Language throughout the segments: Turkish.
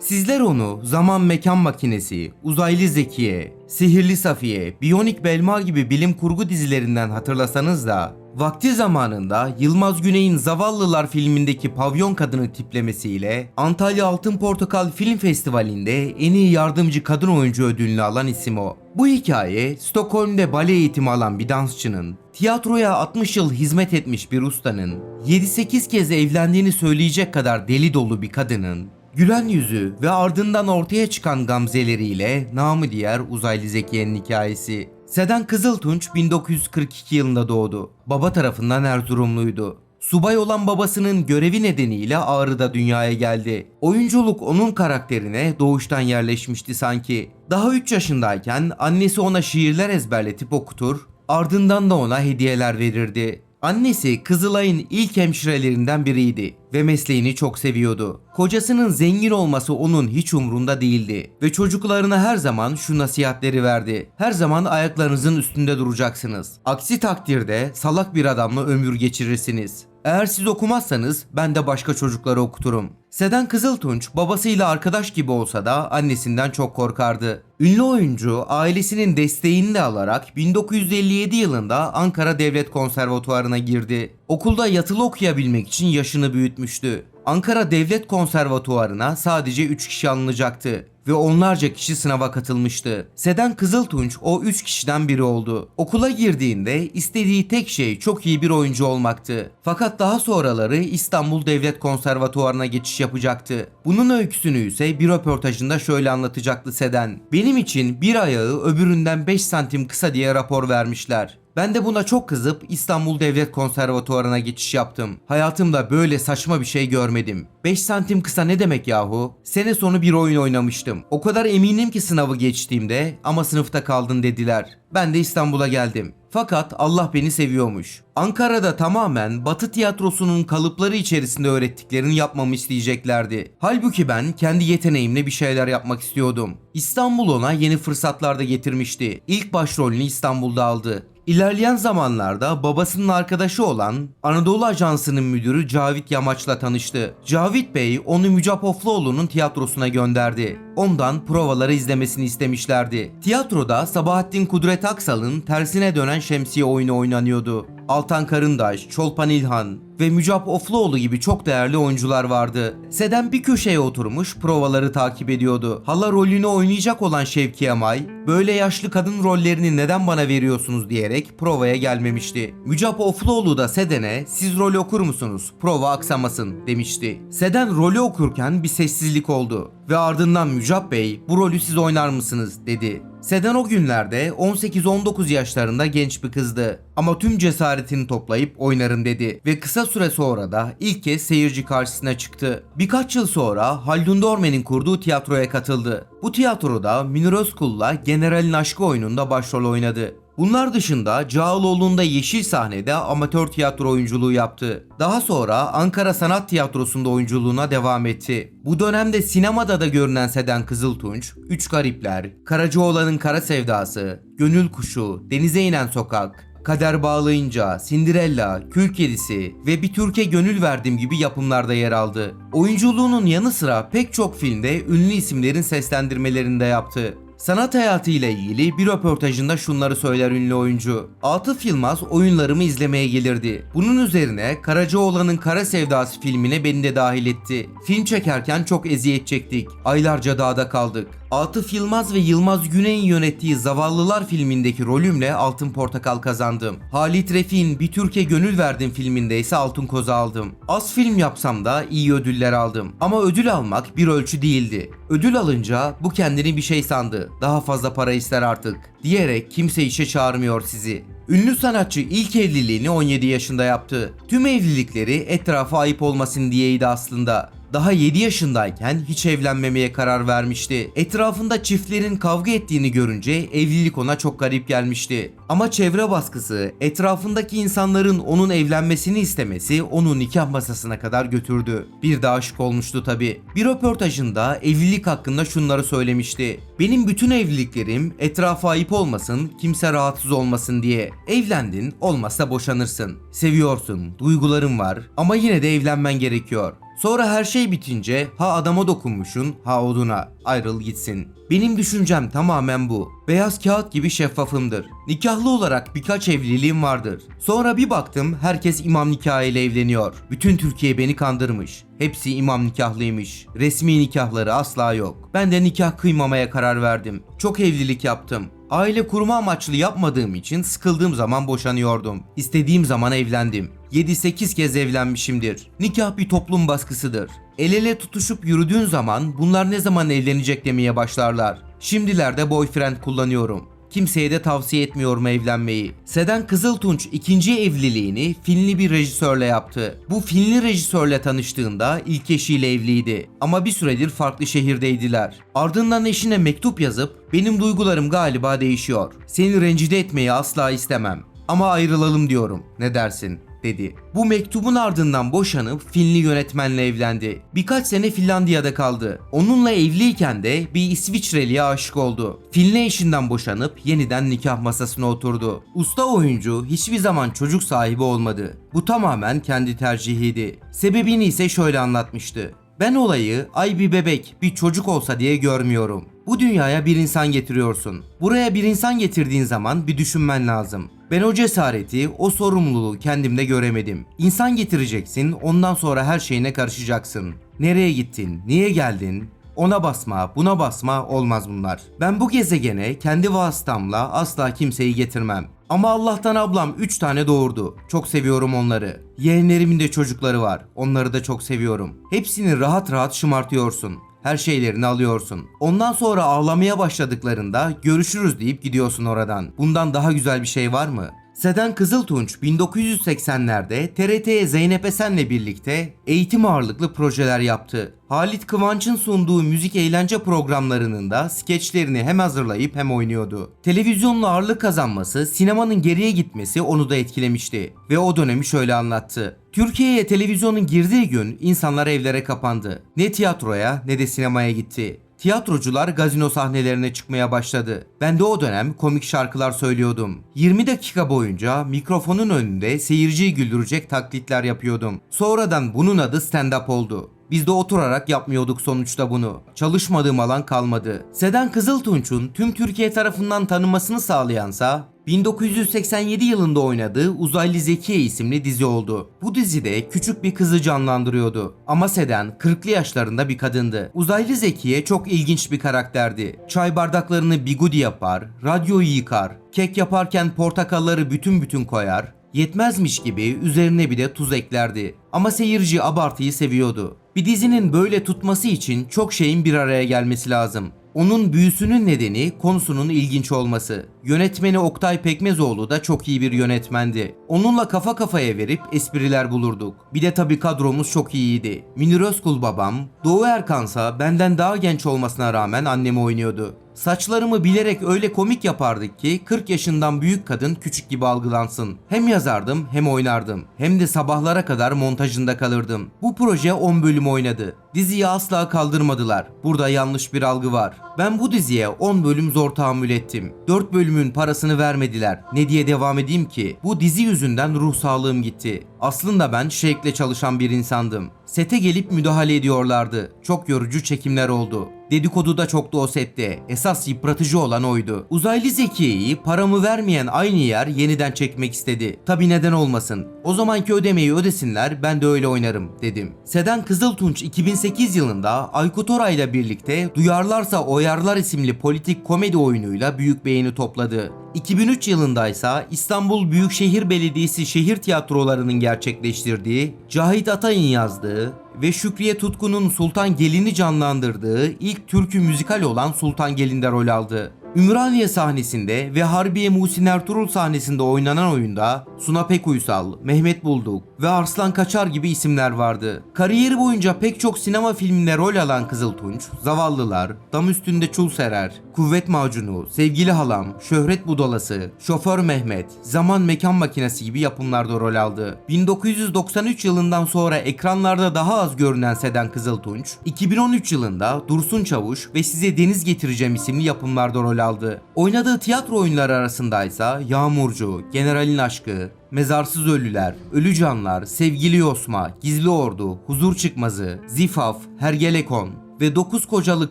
Sizler onu zaman mekan makinesi, uzaylı zekiye, sihirli safiye, biyonik belma gibi bilim kurgu dizilerinden hatırlasanız da vakti zamanında Yılmaz Güney'in Zavallılar filmindeki pavyon kadını tiplemesiyle Antalya Altın Portakal Film Festivali'nde en iyi yardımcı kadın oyuncu ödülünü alan isim o. Bu hikaye Stockholm'de bale eğitimi alan bir dansçının, tiyatroya 60 yıl hizmet etmiş bir ustanın, 7-8 kez evlendiğini söyleyecek kadar deli dolu bir kadının, gülen yüzü ve ardından ortaya çıkan gamzeleriyle namı diğer uzaylı Zekiye'nin hikayesi. Seden Kızıltunç 1942 yılında doğdu. Baba tarafından Erzurumluydu. Subay olan babasının görevi nedeniyle Ağrı'da dünyaya geldi. Oyunculuk onun karakterine doğuştan yerleşmişti sanki. Daha 3 yaşındayken annesi ona şiirler ezberletip okutur, ardından da ona hediyeler verirdi. Annesi Kızılay'ın ilk hemşirelerinden biriydi ve mesleğini çok seviyordu. Kocasının zengin olması onun hiç umrunda değildi ve çocuklarına her zaman şu nasihatleri verdi. Her zaman ayaklarınızın üstünde duracaksınız. Aksi takdirde salak bir adamla ömür geçirirsiniz. Eğer siz okumazsanız ben de başka çocukları okuturum. Seden Kızıltunç babasıyla arkadaş gibi olsa da annesinden çok korkardı. Ünlü oyuncu ailesinin desteğini de alarak 1957 yılında Ankara Devlet Konservatuvarı'na girdi. Okulda yatılı okuyabilmek için yaşını büyütmüştü. Ankara Devlet Konservatuvarı'na sadece 3 kişi alınacaktı ve onlarca kişi sınava katılmıştı. Seden Kızıltunç o 3 kişiden biri oldu. Okula girdiğinde istediği tek şey çok iyi bir oyuncu olmaktı. Fakat daha sonraları İstanbul Devlet Konservatuvarı'na geçiş yapacaktı. Bunun öyküsünü ise bir röportajında şöyle anlatacaktı Seden. Benim için bir ayağı öbüründen 5 santim kısa diye rapor vermişler. Ben de buna çok kızıp İstanbul Devlet Konservatuvarı'na geçiş yaptım. Hayatımda böyle saçma bir şey görmedim. 5 santim kısa ne demek yahu? Sene sonu bir oyun oynamıştım. O kadar eminim ki sınavı geçtiğimde ama sınıfta kaldın dediler. Ben de İstanbul'a geldim. Fakat Allah beni seviyormuş. Ankara'da tamamen Batı tiyatrosunun kalıpları içerisinde öğrettiklerini yapmamı isteyeceklerdi. Halbuki ben kendi yeteneğimle bir şeyler yapmak istiyordum. İstanbul ona yeni fırsatlar da getirmişti. İlk başrolünü İstanbul'da aldı. İlerleyen zamanlarda babasının arkadaşı olan Anadolu Ajansı'nın müdürü Cavit Yamaç'la tanıştı. Cavit Bey onu Mücap Ofluoğlu'nun tiyatrosuna gönderdi. Ondan provaları izlemesini istemişlerdi. Tiyatroda Sabahattin Kudret Aksal'ın tersine dönen şemsiye oyunu oynanıyordu. Altan Karındaş, Çolpan İlhan ve Mücap Ofluoğlu gibi çok değerli oyuncular vardı. Seden bir köşeye oturmuş provaları takip ediyordu. Hala rolünü oynayacak olan Şevki Yamay, böyle yaşlı kadın rollerini neden bana veriyorsunuz diyerek provaya gelmemişti. Mücap Ofluoğlu da Seden'e siz rolü okur musunuz? Prova aksamasın demişti. Seden rolü okurken bir sessizlik oldu ve ardından Mücap Bey bu rolü siz oynar mısınız dedi. Seden o günlerde 18-19 yaşlarında genç bir kızdı. Ama tüm cesaretini toplayıp oynarım dedi ve kısa süre sonra da ilk kez seyirci karşısına çıktı. Birkaç yıl sonra Haldun Dorme'nin kurduğu tiyatroya katıldı. Bu tiyatroda Münir Özkul'la Generalin Aşkı oyununda başrol oynadı. Bunlar dışında Cağaloğlu'nda yeşil sahnede amatör tiyatro oyunculuğu yaptı. Daha sonra Ankara Sanat Tiyatrosu'nda oyunculuğuna devam etti. Bu dönemde sinemada da görünen Seden Kızıltunç, Üç Garipler, Karacaoğlan'ın Kara Sevdası, Gönül Kuşu, Denize İnen Sokak, Kader Bağlayınca, Cinderella, Kül Kedisi ve Bir Türkiye Gönül Verdim gibi yapımlarda yer aldı. Oyunculuğunun yanı sıra pek çok filmde ünlü isimlerin seslendirmelerini de yaptı. Sanat hayatı ile ilgili bir röportajında şunları söyler ünlü oyuncu. Atıf Yılmaz oyunlarımı izlemeye gelirdi. Bunun üzerine Karacaoğlan'ın Kara Sevdası filmine beni de dahil etti. Film çekerken çok eziyet çektik. Aylarca dağda kaldık. Atıf Yılmaz ve Yılmaz Güney'in yönettiği Zavallılar filmindeki rolümle Altın Portakal kazandım. Halit Refik'in Bir Türkiye Gönül Verdim filminde ise Altın Koza aldım. Az film yapsam da iyi ödüller aldım. Ama ödül almak bir ölçü değildi. Ödül alınca bu kendini bir şey sandı. Daha fazla para ister artık. Diyerek kimse işe çağırmıyor sizi. Ünlü sanatçı ilk evliliğini 17 yaşında yaptı. Tüm evlilikleri etrafa ayıp olmasın diyeydi aslında. Daha 7 yaşındayken hiç evlenmemeye karar vermişti. Etrafında çiftlerin kavga ettiğini görünce evlilik ona çok garip gelmişti. Ama çevre baskısı, etrafındaki insanların onun evlenmesini istemesi onu nikah masasına kadar götürdü. Bir de aşık olmuştu tabi. Bir röportajında evlilik hakkında şunları söylemişti. Benim bütün evliliklerim etrafa ayıp olmasın, kimse rahatsız olmasın diye. Evlendin, olmazsa boşanırsın. Seviyorsun, duyguların var ama yine de evlenmen gerekiyor. Sonra her şey bitince ha adama dokunmuşun ha oduna ayrıl gitsin. Benim düşüncem tamamen bu. Beyaz kağıt gibi şeffafımdır. Nikahlı olarak birkaç evliliğim vardır. Sonra bir baktım herkes imam nikahıyla evleniyor. Bütün Türkiye beni kandırmış. Hepsi imam nikahlıymış. Resmi nikahları asla yok. Ben de nikah kıymamaya karar verdim. Çok evlilik yaptım. Aile kurma amaçlı yapmadığım için sıkıldığım zaman boşanıyordum. İstediğim zaman evlendim. 7-8 kez evlenmişimdir. Nikah bir toplum baskısıdır. El ele tutuşup yürüdüğün zaman bunlar ne zaman evlenecek demeye başlarlar. Şimdilerde boyfriend kullanıyorum. Kimseye de tavsiye etmiyorum evlenmeyi. Seden Kızıltunç ikinci evliliğini Finli bir rejisörle yaptı. Bu Finli rejisörle tanıştığında ilk eşiyle evliydi. Ama bir süredir farklı şehirdeydiler. Ardından eşine mektup yazıp benim duygularım galiba değişiyor. Seni rencide etmeyi asla istemem. Ama ayrılalım diyorum. Ne dersin? Dedi. Bu mektubun ardından boşanıp Finli yönetmenle evlendi. Birkaç sene Finlandiya'da kaldı. Onunla evliyken de bir İsviçreli'ye aşık oldu. Finli eşinden boşanıp yeniden nikah masasına oturdu. Usta oyuncu hiçbir zaman çocuk sahibi olmadı. Bu tamamen kendi tercihiydi. Sebebini ise şöyle anlatmıştı. Ben olayı ay bir bebek, bir çocuk olsa diye görmüyorum. Bu dünyaya bir insan getiriyorsun. Buraya bir insan getirdiğin zaman bir düşünmen lazım. Ben o cesareti, o sorumluluğu kendimde göremedim. İnsan getireceksin, ondan sonra her şeyine karışacaksın. Nereye gittin, niye geldin, ona basma, buna basma olmaz bunlar. Ben bu gezegene kendi vasıtamla asla kimseyi getirmem. Ama Allah'tan ablam 3 tane doğurdu. Çok seviyorum onları. Yeğenlerimin de çocukları var. Onları da çok seviyorum. Hepsini rahat rahat şımartıyorsun. Her şeylerini alıyorsun. Ondan sonra ağlamaya başladıklarında görüşürüz deyip gidiyorsun oradan. Bundan daha güzel bir şey var mı? Seden Kızıltunç 1980'lerde TRT'ye Zeynep Esen'le birlikte eğitim ağırlıklı projeler yaptı. Halit Kıvanç'ın sunduğu müzik eğlence programlarının da skeçlerini hem hazırlayıp hem oynuyordu. Televizyonla ağırlık kazanması, sinemanın geriye gitmesi onu da etkilemişti. Ve o dönemi şöyle anlattı. Türkiye'ye televizyonun girdiği gün insanlar evlere kapandı. Ne tiyatroya ne de sinemaya gitti. Tiyatrocular gazino sahnelerine çıkmaya başladı. Ben de o dönem komik şarkılar söylüyordum. 20 dakika boyunca mikrofonun önünde seyirciyi güldürecek taklitler yapıyordum. Sonradan bunun adı stand-up oldu. Biz de oturarak yapmıyorduk sonuçta bunu. Çalışmadığım alan kalmadı. Seden Kızıltunç'un tüm Türkiye tarafından tanınmasını sağlayansa 1987 yılında oynadığı Uzaylı Zekiye isimli dizi oldu. Bu dizide küçük bir kızı canlandırıyordu. Ama Seden 40'lı yaşlarında bir kadındı. Uzaylı Zekiye çok ilginç bir karakterdi. Çay bardaklarını bigudi yapar, radyoyu yıkar, kek yaparken portakalları bütün bütün koyar, Yetmezmiş gibi üzerine bir de tuz eklerdi. Ama seyirci abartıyı seviyordu. Bir dizinin böyle tutması için çok şeyin bir araya gelmesi lazım. Onun büyüsünün nedeni konusunun ilginç olması. Yönetmeni Oktay Pekmezoğlu da çok iyi bir yönetmendi. Onunla kafa kafaya verip espriler bulurduk. Bir de tabi kadromuz çok iyiydi. Münir Özkul babam, Doğu Erkansa benden daha genç olmasına rağmen annemi oynuyordu. Saçlarımı bilerek öyle komik yapardık ki 40 yaşından büyük kadın küçük gibi algılansın. Hem yazardım hem oynardım. Hem de sabahlara kadar montajında kalırdım. Bu proje 10 bölüm oynadı. Diziyi asla kaldırmadılar. Burada yanlış bir algı var. Ben bu diziye 10 bölüm zor tahammül ettim. 4 bölümün parasını vermediler. Ne diye devam edeyim ki? Bu dizi yüzünden ruh sağlığım gitti. Aslında ben şevkle çalışan bir insandım. Sete gelip müdahale ediyorlardı. Çok yorucu çekimler oldu. Dedikodu da çoktu o sette. Esas yıpratıcı olan oydu. Uzaylı Zekiye'yi paramı vermeyen aynı yer yeniden çekmek istedi. Tabi neden olmasın. O zamanki ödemeyi ödesinler ben de öyle oynarım dedim. Seden Kızıltunç 2008 yılında Aykut Oray'la birlikte Duyarlarsa Oyarlar isimli politik komedi oyunuyla büyük beğeni topladı. 2003 yılında ise İstanbul Büyükşehir Belediyesi şehir tiyatrolarının gerçekleştirdiği, Cahit Atay'ın yazdığı ve Şükriye Tutkun'un Sultan Gelin'i canlandırdığı ilk türkü müzikal olan Sultan Gelin'de rol aldı. Ümraniye sahnesinde ve Harbiye Muhsin Ertuğrul sahnesinde oynanan oyunda Suna Pekuysal, Mehmet Bulduk ve Arslan Kaçar gibi isimler vardı. Kariyeri boyunca pek çok sinema filminde rol alan Kızıltunç, Zavallılar, Dam Üstünde Çul Serer, Kuvvet Macunu, Sevgili Halam, Şöhret Budalası, Şoför Mehmet, Zaman Mekan Makinesi gibi yapımlarda rol aldı. 1993 yılından sonra ekranlarda daha az görünen Seden Kızıltunç, 2013 yılında Dursun Çavuş ve Size Deniz Getireceğim isimli yapımlarda rol aldı. Oynadığı tiyatro oyunları arasındaysa Yağmurcu, Generalin Aşkı, Mezarsız Ölüler, Ölü Canlar, Sevgili Yosma, Gizli Ordu, Huzur Çıkmazı, Zifaf, Hergelekon ve 9 Kocalı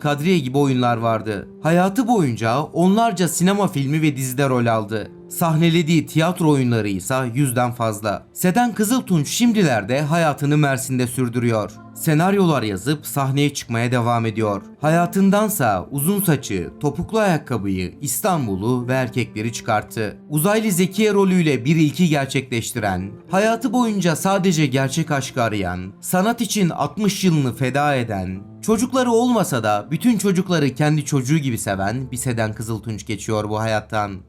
Kadriye gibi oyunlar vardı. Hayatı boyunca onlarca sinema filmi ve dizide rol aldı. Sahnelediği tiyatro oyunları ise yüzden fazla. Seden Kızıltunç şimdilerde hayatını Mersin'de sürdürüyor. Senaryolar yazıp sahneye çıkmaya devam ediyor. Hayatındansa uzun saçı, topuklu ayakkabıyı, İstanbul'u ve erkekleri çıkarttı. Uzaylı Zekiye rolüyle bir ilki gerçekleştiren, hayatı boyunca sadece gerçek aşkı arayan, sanat için 60 yılını feda eden, çocukları olmasa da bütün çocukları kendi çocuğu gibi seven bir Seden Kızıltunç geçiyor bu hayattan.